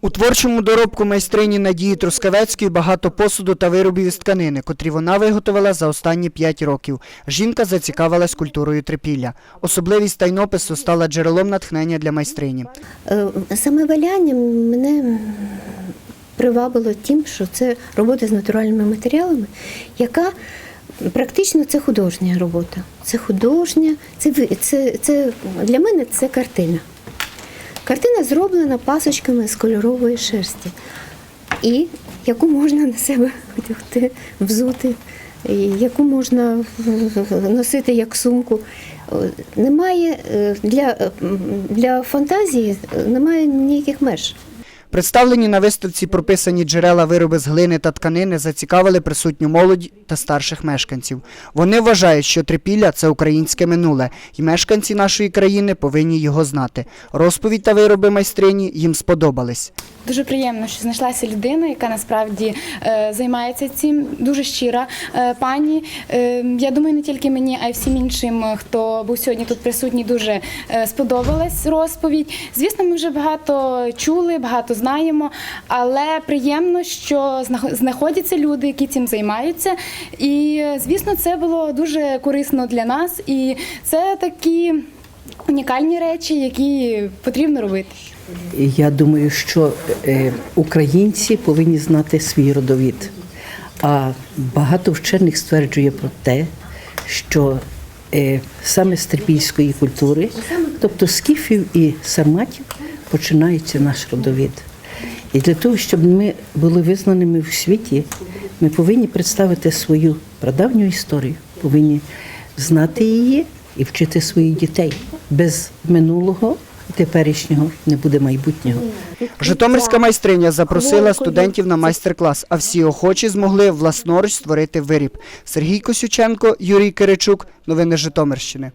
У творчому доробку майстрині Надії Трускавецької багато посуду та виробів із тканини, котрі вона виготовила за останні п'ять років. Жінка зацікавилась культурою трипілля. Особливість тайнопису стала джерелом натхнення для майстрині. Е, Саме валяння мене привабило тим, що це робота з натуральними матеріалами, яка практично це художня робота. Це художня, це, ви- це, це для мене це картина. Картина зроблена пасочками з кольорової шерсті, і яку можна на себе одягти, взути, яку можна носити як сумку. Немає е, для, для фантазії немає ніяких меж. Представлені на виставці прописані джерела вироби з глини та тканини зацікавили присутню молодь та старших мешканців. Вони вважають, що трипілля це українське минуле, і мешканці нашої країни повинні його знати. Розповідь та вироби майстрині їм сподобались. Дуже приємно, що знайшлася людина, яка насправді е, займається цим. Дуже щира е, пані. Е, я думаю, не тільки мені, а й всім іншим, хто був сьогодні тут присутній, дуже е, сподобалась розповідь. Звісно, ми вже багато чули, багато знаємо, але приємно, що знах- знаходяться люди, які цим займаються. І звісно, це було дуже корисно для нас. І це такі унікальні речі, які потрібно робити. Я думаю, що е, українці повинні знати свій родовід. А багато вчених стверджує про те, що е, саме з трипільської культури, тобто скіфів і сарматів, починається наш родовід. І для того, щоб ми були визнаними в світі, ми повинні представити свою прадавню історію, повинні знати її і вчити своїх дітей. Без минулого теперішнього не буде майбутнього. Житомирська майстриня запросила студентів на майстер-клас, а всі охочі змогли власноруч створити виріб. Сергій Косюченко, Юрій Киричук. Новини Житомирщини.